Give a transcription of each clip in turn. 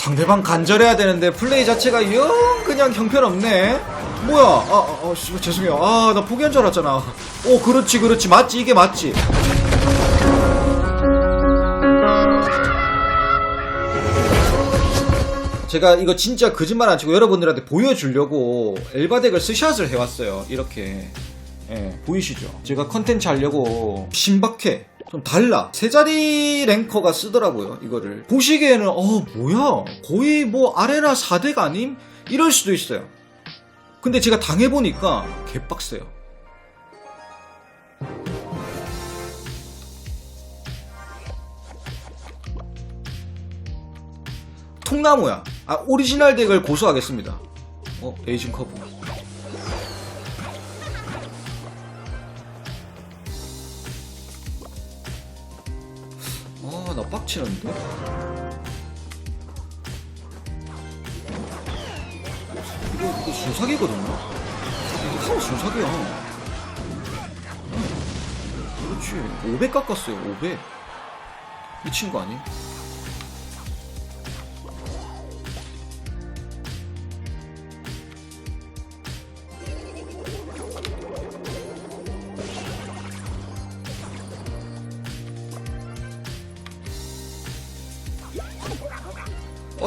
상대방 간절해야 되는데 플레이 자체가 영 그냥 형편없네. 뭐야? 아, 아, 아 씨, 죄송해요. 아, 나 포기한 줄 알았잖아. 오, 그렇지, 그렇지. 맞지, 이게 맞지. 제가 이거 진짜 거짓말 안 치고 여러분들한테 보여주려고 엘바덱을 스샷을 해왔어요. 이렇게. 예, 보이시죠? 제가 컨텐츠 하려고 신박해. 좀 달라. 세 자리 랭커가 쓰더라고요, 이거를. 보시기에는, 어, 뭐야. 거의 뭐 아레나 4대가 아님? 이럴 수도 있어요. 근데 제가 당해보니까 개빡세요. 통나무야. 아, 오리지널 덱을 고수하겠습니다. 어, 에이징 커브. 치는데? 이거, 이거 순삭이거든요? 이거 타워 순삭이야. 그렇지. 500 깎았어요, 500. 미친 거 아니?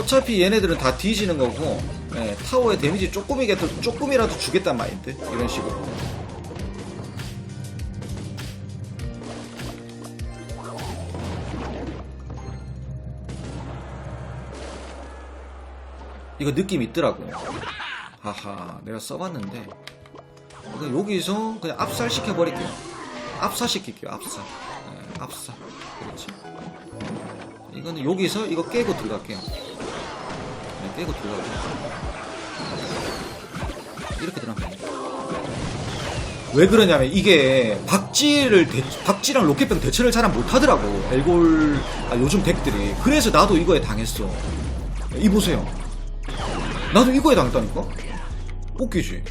어차피 얘네들은 다 뒤지는 거고 예, 타워에 데미지 조금이라도 조금이라도 주겠단 마인드 이런 식으로. 이거 느낌 있더라고 하하 내가 써봤는데. 여기서 그냥 압살 시켜버릴게요. 압사 시킬게요 압사 예, 압사 그렇지 이거는 여기서 이거 깨고 들어갈게요 네, 깨고 들어가고 이렇게 들어가면 됩니다. 왜 그러냐면 이게 박쥐를 대, 박쥐랑 로켓병 대처를 잘 못하더라고 엘골 아, 요즘 덱들이. 그래서 나도 이거에 당했어. 이 보세요. 나도 이거에 당했다니까? 웃기지.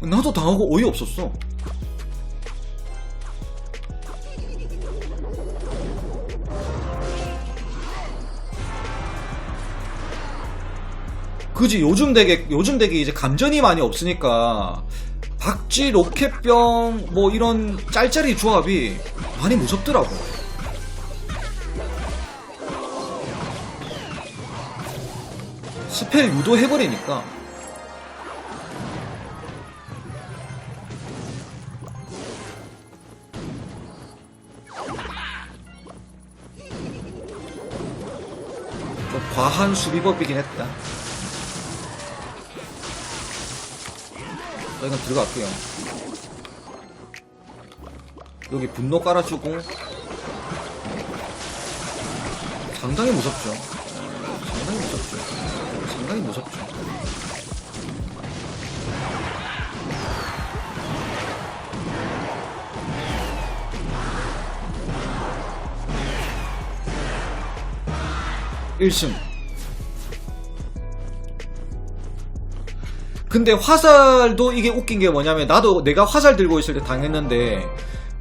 나도 당하고 어이없었어 그지 요즘 덱에 요즘 덱이 이제 감전이 많이 없으니까 박쥐 로켓병 뭐 이런 짤짤이 조합이 많이 무섭더라고. 스펠 유도 해버리니까 좀 과한 수비법이긴 했다. 자, 이건 들어갈게요. 여기 분노 깔아주고 상당히 무섭죠. 상당히 무섭죠. 상당히 무섭죠. 일승 근데 화살도 이게 웃긴 게 뭐냐면 나도 내가 화살 들고 있을 때 당했는데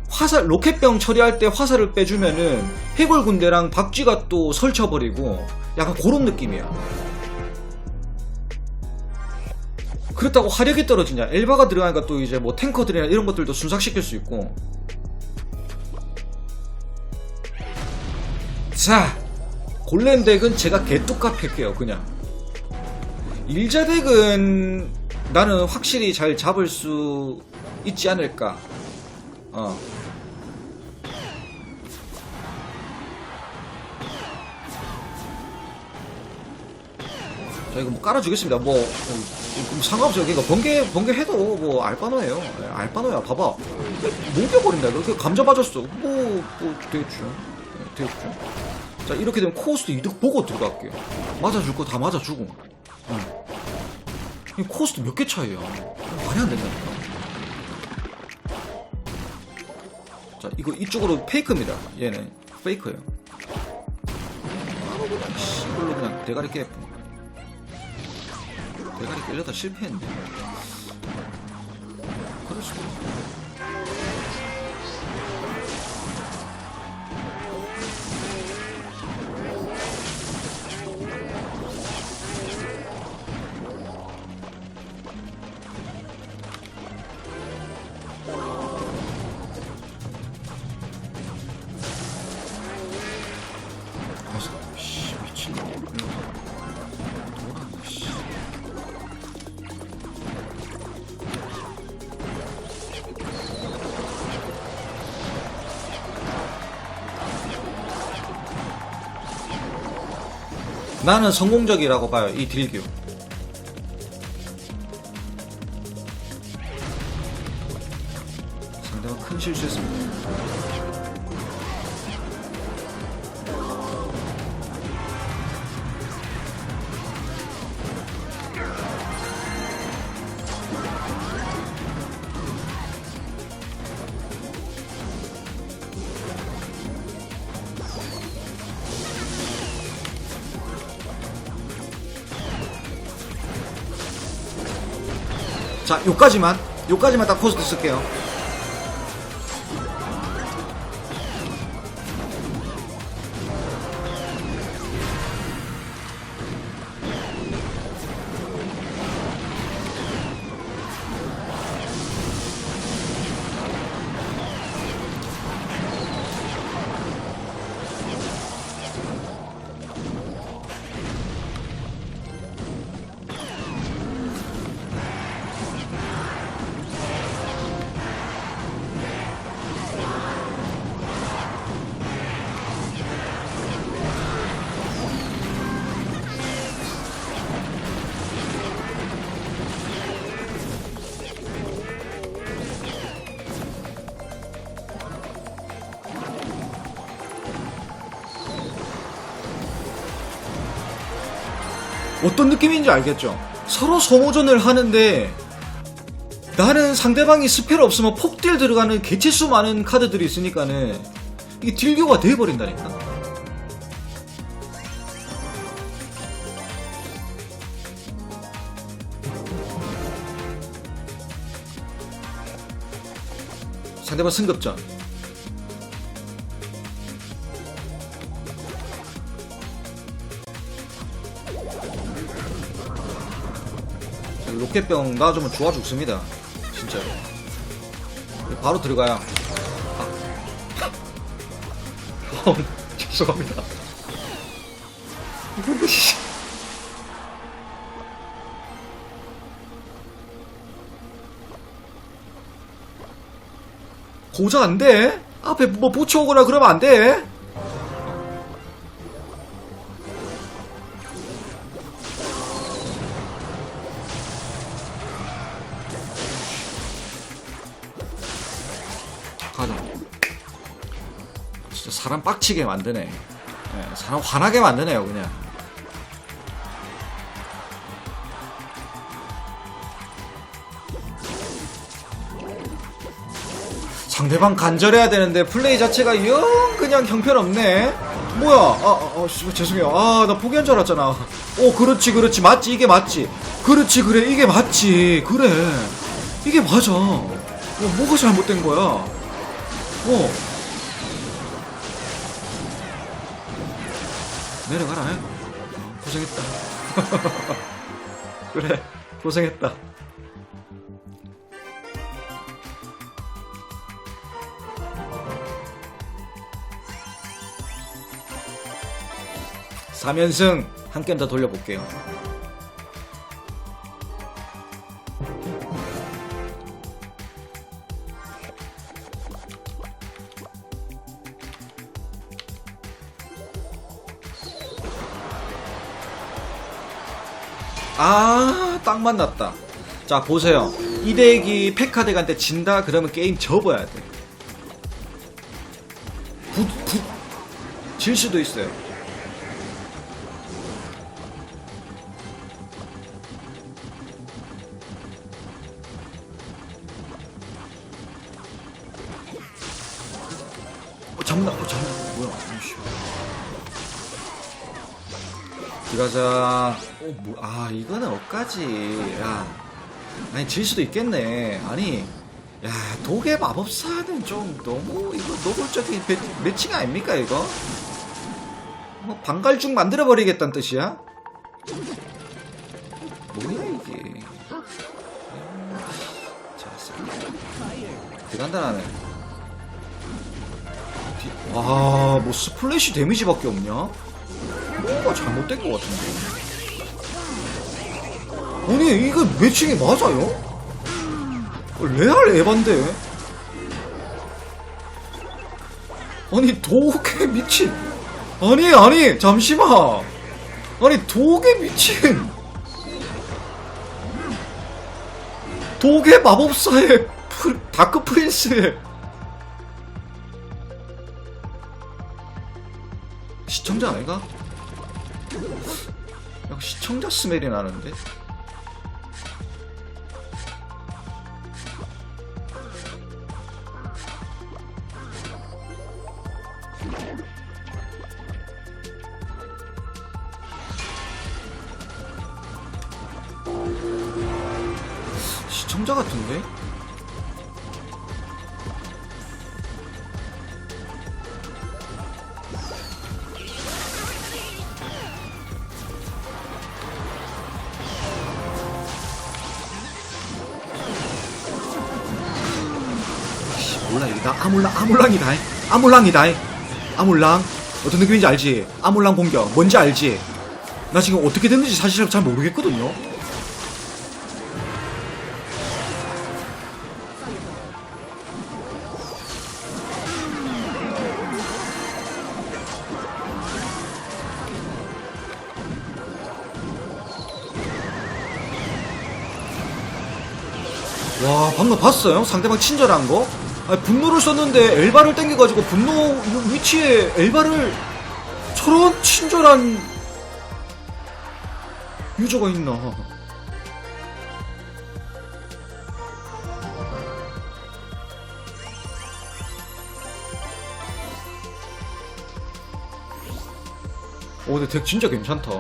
화살 로켓병 처리할 때 화살을 빼주면은 해골 군대랑 박쥐가 또 설쳐버리고 약간 그런 느낌이야. 그렇다고 화력이 떨어지냐? 엘바가 들어가니까 또 이제 뭐 탱커들이나 이런 것들도 순삭시킬 수 있고. 자, 골렘 덱은 제가 개뚝같 할게요, 그냥. 일자 덱은 나는 확실히 잘 잡을 수 있지 않을까. 어. 자, 이거 뭐 깔아주겠습니다. 뭐, 뭐, 뭐 상관없어요. 그러니까 번개, 번개 해도 뭐 알바노예요. 네, 알바노야. 봐봐. 녹여버린다. 이렇게 감자 맞았어. 뭐, 뭐, 되겠죠. 네, 되겠죠. 자, 이렇게 되면 코스트 이득 보고 들어갈게요. 맞아줄 거 다 맞아주고. 응. 이 코스트 몇 개 차이야. 말이 안 된다니까. 자, 이거 이쪽으로 페이크입니다. 얘는 페이크예요. 바로 그냥 씨, 이걸로 그냥 대가리 깨. 대가리 깨려다 실패했는데. 그럴 수도. 있고. 나는 성공적이라고 봐요 이 딜교. 상대방 큰 실수했습니다 요까지만 요까지만 딱 코스트 쓸게요 어떤 느낌인지 알겠죠? 서로 소모전을 하는데 나는 상대방이 스펠 없으면 폭딜 들어가는 개체수 많은 카드들이 있으니까는 이게 딜교가 돼버린다니까. 상대방 승급전. 로켓병 놔주면 좋아 죽습니다. 진짜로. 바로 들어가요. 아. 어, 죄송합니다. 고작 안 돼? 앞에 뭐 붙여오거나 그러면 안 돼? 사람 빡치게 만드네. 예, 사람 화나게 만드네요, 그냥. 상대방 간절해야 되는데 플레이 자체가 영 그냥 형편없네. 뭐야? 아, 아, 아 씨, 죄송해요. 아, 나 포기한 줄 알았잖아. 오, 그렇지, 그렇지, 맞지, 이게 맞지. 그렇지, 그래, 이게 맞지, 그래, 이게 맞아. 야, 뭐가 잘못된 거야? 어. 내려가라. 어, 고생했다. 그래, 고생했다. 삼연승 한 게임 더 돌려볼게요. 아, 딱 만났다. 자, 보세요. 이 덱이 페카덱한테 진다? 그러면 게임 접어야 돼. 부, 부, 질 수도 있어요. 어, 잡나? 어, 잡나? 뭐야? 오씨. 들어가자. 어, 뭐, 아, 이거는 억까지. 야. 아니, 질 수도 있겠네. 아니, 야, 독의 마법사는 좀 너무, 이거 노골적인 배, 매칭 아닙니까, 이거? 뭐, 방갈죽 만들어버리겠다는 뜻이야? 뭐야, 이게. 자, 들어간다, 나는. 디- 와, 뭐, 스플래시 데미지밖에 없냐? 뭔가 잘못된 것 같은데. 아니, 이거 매칭이 맞아요? 레알 에반데? 아니, 도개 미친. 아니, 아니, 잠시만. 아니 독에 미친 독의 마법사의 프리- 다크 프린스의 시청자 아이가? 약간 시청자 스멜이 나는데 나 아몰랑 아몰랑이다. 아몰랑이다. 아몰랑. 어떤 느낌인지 알지? 아몰랑 공격. 뭔지 알지? 나 지금 어떻게 됐는지 사실 잘 모르겠거든요. 와 방금 봤어요? 상대방 친절한 거? 아니, 분노를 썼는데 엘바를 땡겨가지고 분노 위치에 엘바를 저런 친절한 유저가 있나? 오 근데 덱 진짜 괜찮다.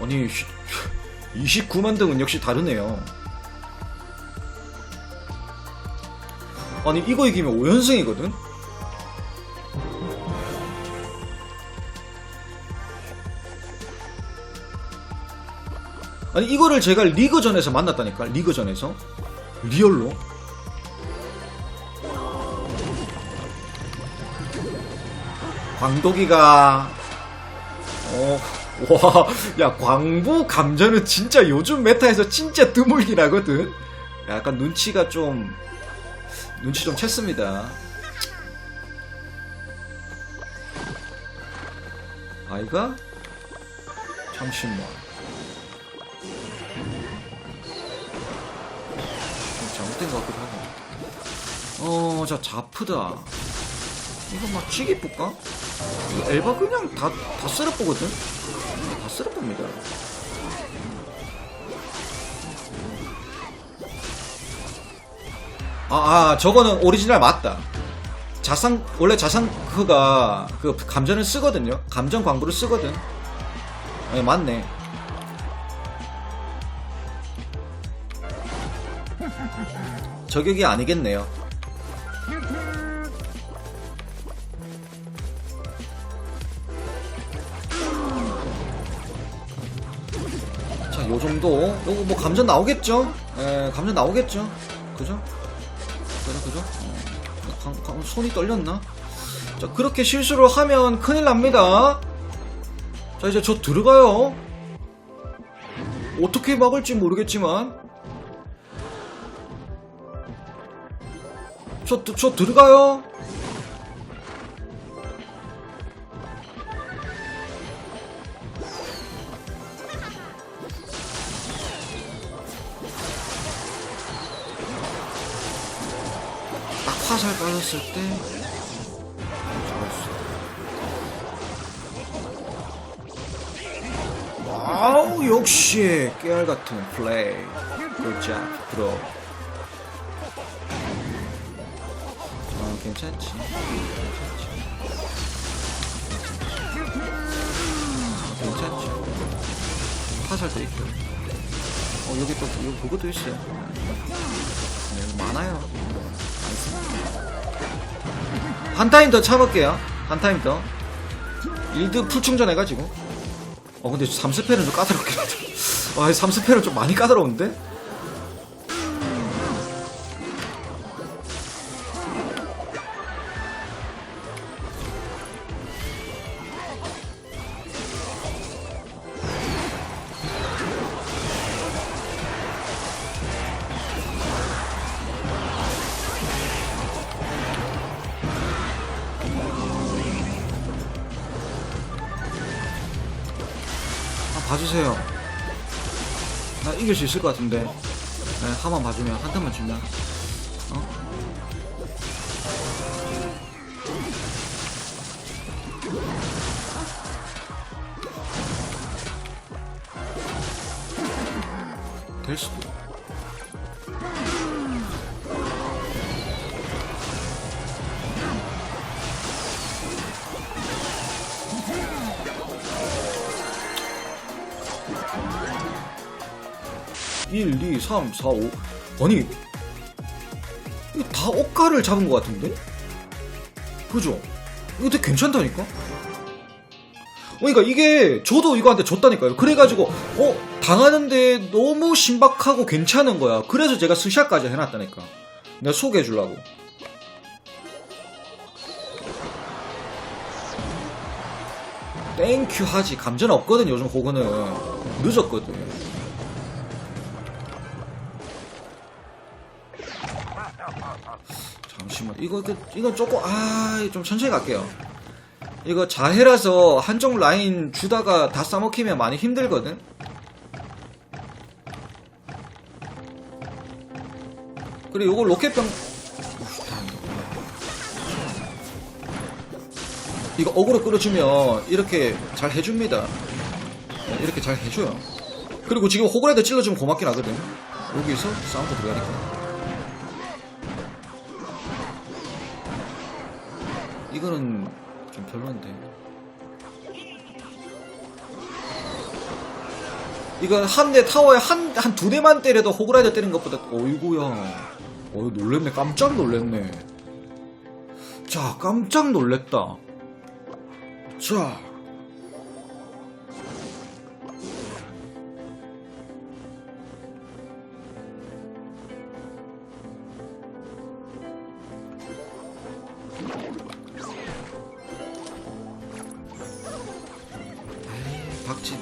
아니 29만 등은 역시 다르네요. 아니 이거 이기면 5연승이거든? 아니 이거를 제가 리그전에서 만났다니까 리그전에서 리얼로 광독이가 어, 와, 야, 광부 감전은 진짜 요즘 메타에서 진짜 드물긴 하거든? 약간 눈치가 좀, 눈치 좀 챘습니다. 아이가? 잠시만. 좀 잘못된 것 같기도 하고. 어, 자, 자프다. 이거 막 찌개 볼까? 이거 엘바 그냥 다, 다 쓸어 보거든? 다 쓸어 봅니다. 아, 아, 저거는 오리지널 맞다. 자상, 원래 자상크가 그 감전을 쓰거든요. 감전 광부를 쓰거든. 네, 맞네. 저격이 아니겠네요. 요 정도. 요거 뭐 감전 나오겠죠? 에, 감전 나오겠죠? 그죠? 그죠, 그죠? 어, 강- 강- 손이 떨렸나? 자, 그렇게 실수를 하면 큰일 납니다. 자, 이제 저 들어가요. 어떻게 막을지 모르겠지만. 저, 저 들어가요. 살 빠졌을 때. 아우 역시 깨알 같은 플레이. 굿잡 브로. 어 괜찮지. 괜찮지. 괜찮지. 화살도 있고. 어 여기 또 여기 그것도 있어요. 네, 많아요. 한 타임 더 참을게요. 한 타임 더. 1드 풀 충전해가지고. 어, 근데 3스펠은 좀 까다롭긴 하다. 아, 3스펠은 좀 많이 까다로운데? 봐주세요. 나 이길 수 있을 것 같은데. 네, 한번 봐주면, 한 탄만 주면. 1, 2, 3, 4, 5. 아니, 이거 다 억가를 잡은 것 같은데? 그죠? 이거 되게 괜찮다니까? 그러니까 이게 저도 이거한테 줬다니까요. 그래가지고 어 당하는데 너무 신박하고 괜찮은 거야. 그래서 제가 스샷까지 해놨다니까. 내가 소개해 주려고. 땡큐 하지 감전 없거든 요즘 호그는 늦었거든. 잠시만 이거 그 이건 조금 아 좀 천천히 갈게요. 이거 자해라서 한쪽 라인 주다가 다 싸먹히면 많이 힘들거든. 그리고 요거 로켓병 다행이다. 이거 어그로 끌어주면 이렇게 잘 해줍니다. 네, 이렇게 잘 해줘요. 그리고 지금 호그라이더 찔러주면 고맙긴 하거든. 여기서 싸움도 들어가니까. 이거는 좀 별론데. 이건 한 대 타워에 한, 한 두 대만 때려도 호그라이더 때리는 것보다, 어이구야. 어이, 놀랬네. 깜짝 놀랬네. 자, 깜짝 놀랬다. 자.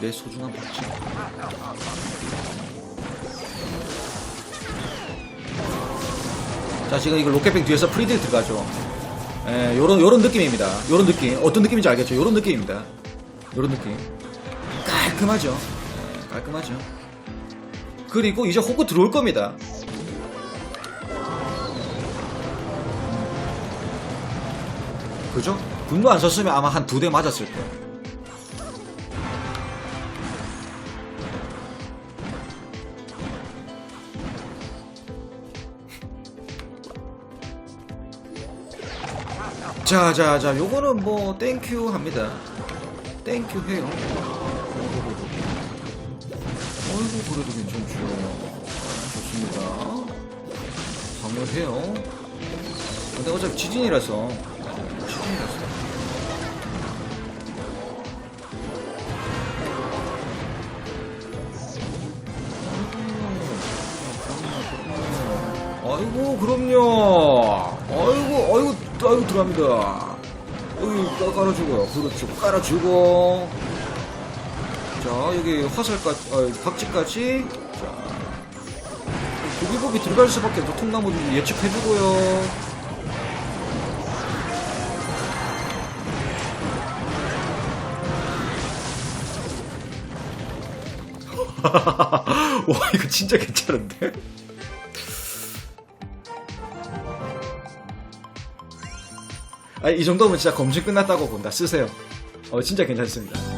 내 소중한 박쥐. 자, 지금 이거 로켓병 뒤에서 프리딜 들어가죠. 예, 요런, 요런 느낌입니다. 요런 느낌. 어떤 느낌인지 알겠죠? 요런 느낌입니다. 요런 느낌. 깔끔하죠? 예, 깔끔하죠? 그리고 이제 호구 들어올 겁니다. 그죠? 분노 안 썼으면 아마 한 두 대 맞았을 거예요. 자, 자, 자, 요거는 뭐, 땡큐 합니다. 땡큐 해요. 어이구, 그래도 괜찮죠. 좋습니다. 방어해요. 근데 어차피 지진이라서. 지진이라서. 아이고, 그럼요. 아이고, 들어갑니다. 여기 깔- 깔아주고요. 그렇죠. 깔아주고. 자, 여기 화살까지, 아, 각지까지. 자. 고기고기 들어갈 수밖에 없어. 통나무 좀 예측해주고요. 와, 이거 진짜 괜찮은데? 이 정도면 진짜 검증 끝났다고 본다. 쓰세요. 어, 진짜 괜찮습니다.